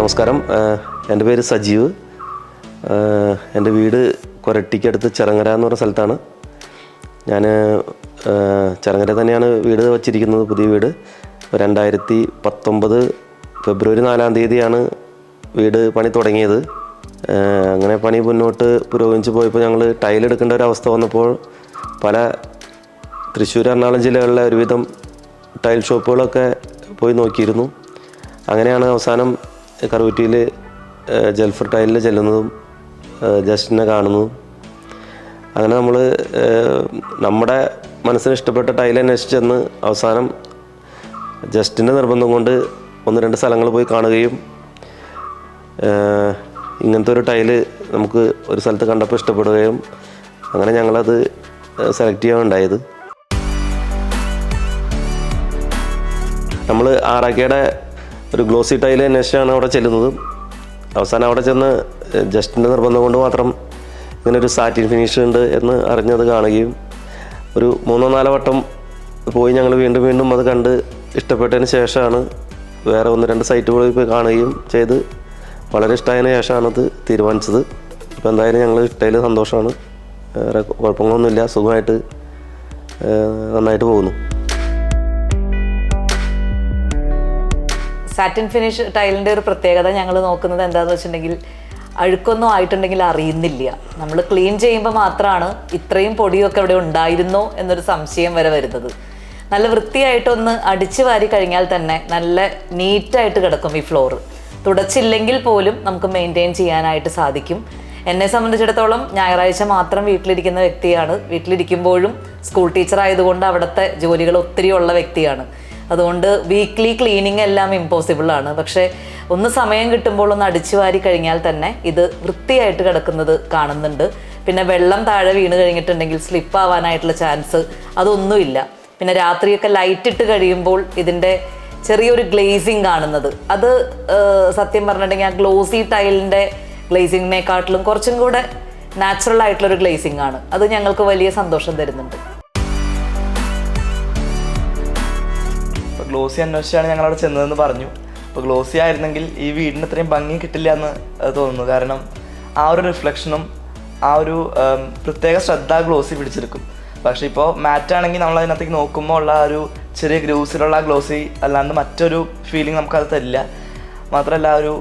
നമസ്കാരം. എന്റെ പേര് സജീവ്. എന്റെ വീട് കൊരട്ടിക്കടുത്ത് ചെറങ്ങര എന്ന് പറഞ്ഞ സ്ഥലത്താണ്. ഞാൻ ചെറങ്ങര തന്നെയാണ് വീട് വച്ചിരിക്കുന്നത് പുതിയ വീട്. രണ്ടായിരത്തി പത്തൊമ്പത് ഫെബ്രുവരി നാലാം തീയതിയാണ് വീട് പണി തുടങ്ങിയത്. അങ്ങനെ പണി മുന്നോട്ട് പുരോഗമിച്ച് പോയപ്പോൾ ഞങ്ങൾ ടൈലെടുക്കേണ്ട ഒരു അവസ്ഥ വന്നപ്പോൾ പല തൃശ്ശൂർ എറണാകുളം ജില്ലകളിലെ ഒരുവിധം ടൈൽ ഷോപ്പുകളൊക്കെ പോയി നോക്കിയിരുന്നു. അങ്ങനെയാണ് അവസാനം കറുകുറ്റിയിൽ ജൽഫർ ടൈലിൽ ചെല്ലുന്നതും ജസ്റ്റിനെ കാണുന്നതും. അങ്ങനെ നമ്മൾ നമ്മുടെ മനസ്സിന് ഇഷ്ടപ്പെട്ട ടൈൽ അന്വേഷിച്ച് ചെന്ന് അവസാനം ജസ്റ്റിന്റെ നിർബന്ധം കൊണ്ട് ഒന്ന് രണ്ട് സ്ഥലങ്ങൾ പോയി കാണുകയും ഇങ്ങനത്തെ ഒരു ടൈൽ നമുക്ക് ഒരു സ്ഥലത്ത് കണ്ടപ്പോൾ ഇഷ്ടപ്പെടുകയും അങ്ങനെ ഞങ്ങളത് സെലക്ട് ചെയ്യാൻ ഉണ്ടായത് നമ്മൾ ആറാക്കയുടെ ഒരു ഗ്ലോസി ടൈൽ അന്വേഷിച്ചാണ് അവിടെ ചെല്ലുന്നത്. അവസാനം അവിടെ ചെന്ന് ജസ്റ്റിന്റെ നിർബന്ധം കൊണ്ട് മാത്രം ഇങ്ങനെ ഒരു സാറ്റിൻ ഫിനിഷ് ഉണ്ട് എന്ന് അറിഞ്ഞത് കാണുകയും ഒരു മൂന്നോ നാലോ വട്ടം പോയി ഞങ്ങൾ വീണ്ടും വീണ്ടും അത് കണ്ട് ഇഷ്ടപ്പെട്ടതിന് ശേഷമാണ് വേറെ ഒന്ന് രണ്ട് സൈറ്റുകളിൽ പോയി കാണുകയും ചെയ്ത് വളരെ ഇഷ്ടമായതിന് അത് തീരുമാനിച്ചത്. അപ്പോൾ എന്തായാലും ഞങ്ങൾ ഇഷ്ടയിൽ സന്തോഷമാണ്. വേറെ കുഴപ്പങ്ങളൊന്നുമില്ല. സുഖമായിട്ട് നന്നായിട്ട് പോകുന്നു. സാറ്റിൻ ഫിനിഷ് ടൈലിന്റെ ഒരു പ്രത്യേകത ഞങ്ങൾ നോക്കുന്നത് എന്താണെന്ന് വെച്ചിട്ടുണ്ടെങ്കിൽ അഴുക്കൊന്നും ആയിട്ടുണ്ടെങ്കിൽ അറിയുന്നില്ല. നമ്മൾ ക്ലീൻ ചെയ്യുമ്പോൾ മാത്രമാണ് ഇത്രയും പൊടിയൊക്കെ അവിടെ ഉണ്ടായിരുന്നോ എന്നൊരു സംശയം വരെ വരുന്നത്. നല്ല വൃത്തിയായിട്ടൊന്ന് അടിച്ചു വാരി കഴിഞ്ഞാൽ തന്നെ നല്ല നീറ്റായിട്ട് കിടക്കും ഈ ഫ്ലോർ തുടച്ചില്ലെങ്കിൽ പോലും നമുക്ക് മെയിന്റെയിൻ ചെയ്യാനായിട്ട് സാധിക്കും. എന്നെ സംബന്ധിച്ചിടത്തോളം ഞായറാഴ്ച മാത്രം വീട്ടിലിരിക്കുന്ന വ്യക്തിയാണ്. വീട്ടിലിരിക്കുമ്പോഴും സ്കൂൾ ടീച്ചർ ആയതുകൊണ്ട് അവിടുത്തെ ജോലികൾ ഒത്തിരി ഉള്ള വ്യക്തിയാണ്. അതുകൊണ്ട് വീക്ക്ലി ക്ലീനിങ് എല്ലാം ഇമ്പോസിബിൾ ആണ്. പക്ഷേ ഒന്ന് സമയം കിട്ടുമ്പോൾ ഒന്ന് അടിച്ചു വാരി കഴിഞ്ഞാൽ തന്നെ ഇത് വൃത്തിയായിട്ട് കിടക്കുന്നത് കാണുന്നുണ്ട്. പിന്നെ വെള്ളം താഴെ വീണ് കഴിഞ്ഞിട്ടുണ്ടെങ്കിൽ സ്ലിപ്പ് ആവാനായിട്ടുള്ള ചാൻസ് അതൊന്നുമില്ല. പിന്നെ രാത്രിയൊക്കെ ലൈറ്റ് ഇട്ട് കഴിയുമ്പോൾ ഇതിന്റെ ചെറിയൊരു ഗ്ലേസിങ് കാണുന്നത്. അത് സത്യം പറഞ്ഞിട്ടുണ്ടെങ്കിൽ ആ ഗ്ലോസി ടൈലിന്റെ ഗ്ലേസിങ്ങിനെക്കാട്ടിലും കുറച്ചും കൂടെ നാച്ചുറൽ ആയിട്ടുള്ളൊരു ഗ്ലേസിങ് ആണ്. അത് ഞങ്ങൾക്ക് വലിയ സന്തോഷം തരുന്നുണ്ട്. ഗ്ലോസി അന്വേഷിച്ചാണ് ഞങ്ങൾ അവിടെ ചെന്നതെന്ന് പറഞ്ഞു. അപ്പോൾ ഗ്ലോസി ആയിരുന്നെങ്കിൽ ഈ വീടിന് ഇത്രയും ഭംഗി കിട്ടില്ല എന്ന് തോന്നുന്നു. കാരണം ആ ഒരു റിഫ്ലക്ഷനും ആ ഒരു പ്രത്യേക ശ്രദ്ധ ഗ്ലോസി പിടിച്ചെടുക്കും. പക്ഷേ ഇപ്പോൾ മാറ്റ് ആണെങ്കിൽ നമ്മൾ അതിനകത്തേക്ക് നോക്കുമ്പോൾ ഉള്ള ഒരു ചെറിയ ഗ്രൂസിലുള്ള ഗ്ലോസി അല്ലാണ്ട് മറ്റൊരു ഫീലിംഗ് നമുക്കത് തരില്ല. മാത്രമല്ല ഒരു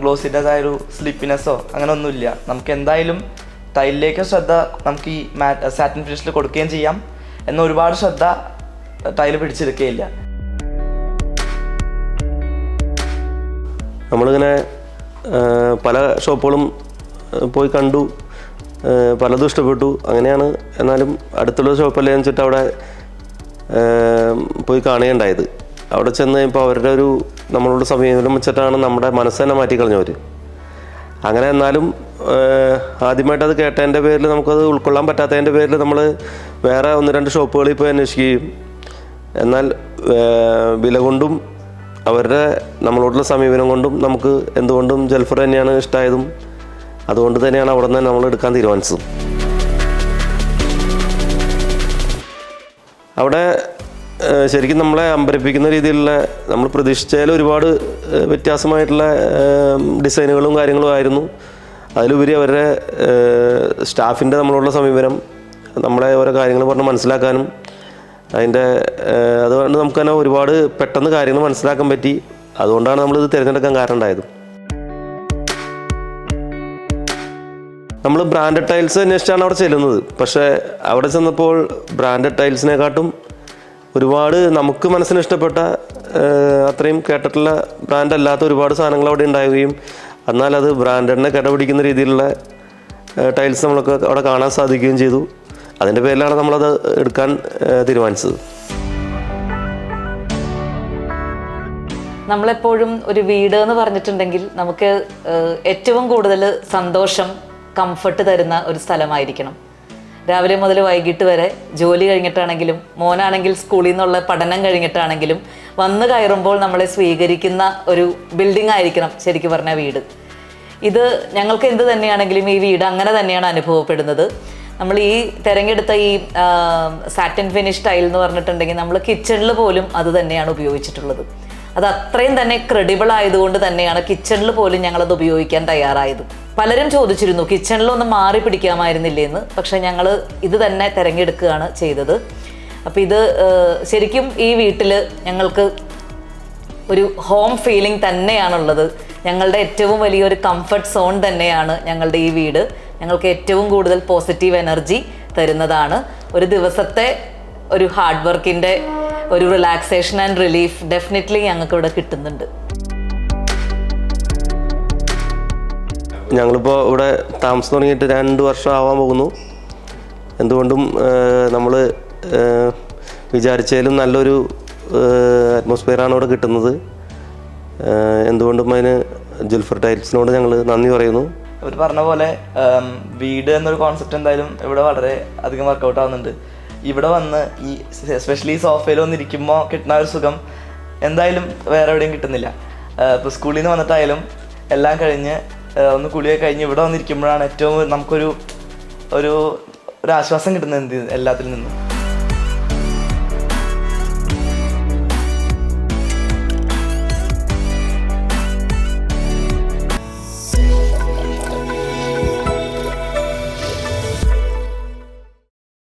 ഗ്ലോസിന്റെതായ ഒരു സ്ലിപ്പിനെസ്സോ അങ്ങനെ ഒന്നുമില്ല. നമുക്ക് എന്തായാലും ടൈലിലേക്ക് ശ്രദ്ധ നമുക്ക് ഈ മാറ്റ് സാറ്റിൻ ഫിനിഷിൽ കൊടുക്കുകയും ചെയ്യാം. എന്നാൽ ഒരുപാട് ശ്രദ്ധ ടൈൽ പിടിച്ചെടുക്കുകയില്ല. നമ്മളിങ്ങനെ പല ഷോപ്പുകളും പോയി കണ്ടു പലതും ഇഷ്ടപ്പെട്ടു. അങ്ങനെയാണ് എന്നാലും അടുത്തുള്ള ഷോപ്പല്ലേ വെച്ചിട്ട് അവിടെ പോയി കാണുകയുണ്ടായത്. അവിടെ ചെന്ന് കഴിയുമ്പോൾ അവരുടെ ഒരു നമ്മളോട് സമീപനം വെച്ചിട്ടാണ് നമ്മുടെ മനസ്സ് തന്നെ മാറ്റിക്കളഞ്ഞവർ അങ്ങനെ എന്നാലും ആദ്യമായിട്ടത് കേട്ടതിന്റെ പേരിൽ നമുക്കത് ഉൾക്കൊള്ളാൻ പറ്റാത്തതിന്റെ പേരിൽ നമ്മൾ വേറെ ഒന്ന് രണ്ട് ഷോപ്പുകളിൽ പോയി അന്വേഷിക്കുകയും എന്നാൽ വില കൊണ്ടും അവരുടെ നമ്മളോടുള്ള സമീപനം കൊണ്ടും നമുക്ക് എന്തുകൊണ്ടും ജൽഫർ തന്നെയാണ് ഇഷ്ടമായതും അതുകൊണ്ട് തന്നെയാണ് അവിടെ നിന്ന് നമ്മൾ എടുക്കാൻ തീരുമാനിച്ചത്. അവിടെ ശരിക്കും നമ്മളെ അമ്പരപ്പിക്കുന്ന രീതിയിലുള്ള നമ്മൾ പ്രതീക്ഷിച്ചതിൽ ഒരുപാട് വ്യത്യാസമായിട്ടുള്ള ഡിസൈനുകളും കാര്യങ്ങളും ആയിരുന്നു. അതിലുപരി അവരുടെ സ്റ്റാഫിന്റെ നമ്മളോടുള്ള സമീപനം നമ്മളെ ഓരോ കാര്യങ്ങൾ പറഞ്ഞ് മനസ്സിലാക്കാനും അതിന്റെ അതുകൊണ്ട് നമുക്ക് തന്നെ ഒരുപാട് പെട്ടെന്ന് കാര്യങ്ങൾ മനസ്സിലാക്കാൻ പറ്റി. അതുകൊണ്ടാണ് ഇത് തിരഞ്ഞെടുക്കാൻ കാരണം ഉണ്ടായത് നമ്മൾ ബ്രാൻഡഡ് ടൈൽസ് അന്വേഷിച്ചാണ് അവിടെ ചെല്ലുന്നത്. പക്ഷേ അവിടെ ചെന്നപ്പോൾ ബ്രാൻഡഡ് ടൈൽസിനെക്കാട്ടും ഒരുപാട് നമുക്ക് മനസ്സിന് ഇഷ്ടപ്പെട്ട അത്രയും കേട്ടിട്ടുള്ള ബ്രാൻഡ് അല്ലാത്ത ഒരുപാട് സാധനങ്ങൾ അവിടെ ഉണ്ടാവുകയും എന്നാൽ അത് ബ്രാൻഡഡിനെ കിടപിടിക്കുന്ന രീതിയിലുള്ള ടൈൽസ് നമ്മളൊക്കെ അവിടെ കാണാൻ സാധിക്കുകയും ചെയ്തു. അതിന്റെ പേരിലാണ് നമ്മളത് എടുക്കാൻ തീരുമാനിച്ചത്. നമ്മളെപ്പോഴും ഒരു വീട് എന്ന് പറഞ്ഞിട്ടുണ്ടെങ്കിൽ നമുക്ക് ഏറ്റവും കൂടുതൽ സന്തോഷം കംഫർട്ട് തരുന്ന ഒരു സ്ഥലമായിരിക്കണം. രാവിലെ മുതൽ വൈകിട്ട് വരെ ജോലി കഴിഞ്ഞിട്ടാണെങ്കിലും മോനാണെങ്കിൽ സ്കൂളിൽ നിന്നുള്ള പഠനം കഴിഞ്ഞിട്ടാണെങ്കിലും വന്ന് കയറുമ്പോൾ നമ്മളെ സ്വീകരിക്കുന്ന ഒരു ബിൽഡിംഗ് ആയിരിക്കണം ശരിക്കും പറഞ്ഞ വീട്. ഇത് ഞങ്ങൾക്ക് എന്ത് തന്നെയാണെങ്കിലും ഈ വീട് അങ്ങനെ തന്നെയാണ് അനുഭവപ്പെടുന്നത്. നമ്മൾ ഈ തിരഞ്ഞെടുത്ത ഈ സാറ്റൻ ഫിനിഷ് ടൈൽ എന്ന് പറഞ്ഞിട്ടുണ്ടെങ്കിൽ നമ്മൾ കിച്ചണിൽ പോലും അത് തന്നെയാണ് ഉപയോഗിച്ചിട്ടുള്ളത്. അത് അത്രയും തന്നെ ക്രെഡിബിൾ ആയതുകൊണ്ട് തന്നെയാണ് കിച്ചണിൽ പോലും ഞങ്ങളത് ഉപയോഗിക്കാൻ തയ്യാറായത്. പലരും ചോദിച്ചിരുന്നു കിച്ചണിലൊന്ന് മാറി പിടിക്കാമായിരുന്നില്ലേ എന്ന് പക്ഷെ ഞങ്ങൾ ഇത് തന്നെ തിരഞ്ഞെടുക്കുകയാണ് ചെയ്തത്. അപ്പം ഇത് ശരിക്കും ഈ വീട്ടിൽ ഞങ്ങൾക്ക് ഒരു ഹോം ഫീലിംഗ് തന്നെയാണുള്ളത്. ഞങ്ങളുടെ ഏറ്റവും വലിയൊരു കംഫർട്ട് സോൺ തന്നെയാണ് ഞങ്ങളുടെ ഈ വീട്. ഞങ്ങൾക്ക് ഏറ്റവും കൂടുതൽ പോസിറ്റീവ് എനർജി തരുന്നതാണ്. ഒരു ദിവസത്തെ ഒരു ഹാർഡ് വർക്കിന്റെ ഒരു റിലാക്സേഷൻ ആൻഡ് റിലീഫ് ഡെഫിനറ്റ്ലി ഞങ്ങൾക്ക് ഇവിടെ കിട്ടുന്നുണ്ട്. ഞങ്ങളിപ്പോൾ ഇവിടെ താമസം തുടങ്ങിയിട്ട് രണ്ട് വർഷം ആവാൻ പോകുന്നു. എന്തുകൊണ്ടും നമ്മൾ വിചാരിച്ചതിലും നല്ലൊരു അറ്റ്മോസ്ഫിയറാണ് ഇവിടെ കിട്ടുന്നത്. എന്തുകൊണ്ടും അതിന് ജുൽഫർ ടൈൽസിനോട് ഞങ്ങൾ നന്ദി പറയുന്നു. അവർ പറഞ്ഞ പോലെ വീട് എന്നൊരു കോൺസെപ്റ്റ് എന്തായാലും ഇവിടെ വളരെ അധികം വർക്കൗട്ട് ആവുന്നുണ്ട്. ഇവിടെ വന്ന് ഈ എസ്പെഷ്യലി സോഫയിൽ വന്നിരിക്കുമ്പോൾ കിട്ടുന്ന ഒരു സുഖം എന്തായാലും വേറെ എവിടെയും കിട്ടുന്നില്ല. ഇപ്പോൾ സ്കൂളിൽ നിന്ന് വന്നിട്ടായാലും എല്ലാം കഴിഞ്ഞ് ഒന്ന് കുളിയൊക്കെ കഴിഞ്ഞ് ഇവിടെ വന്നിരിക്കുമ്പോഴാണ് ഏറ്റവും നമുക്കൊരു ഒരു ഒരു ആശ്വാസം കിട്ടുന്നത് എന്ത് എല്ലാത്തിൽ നിന്നും.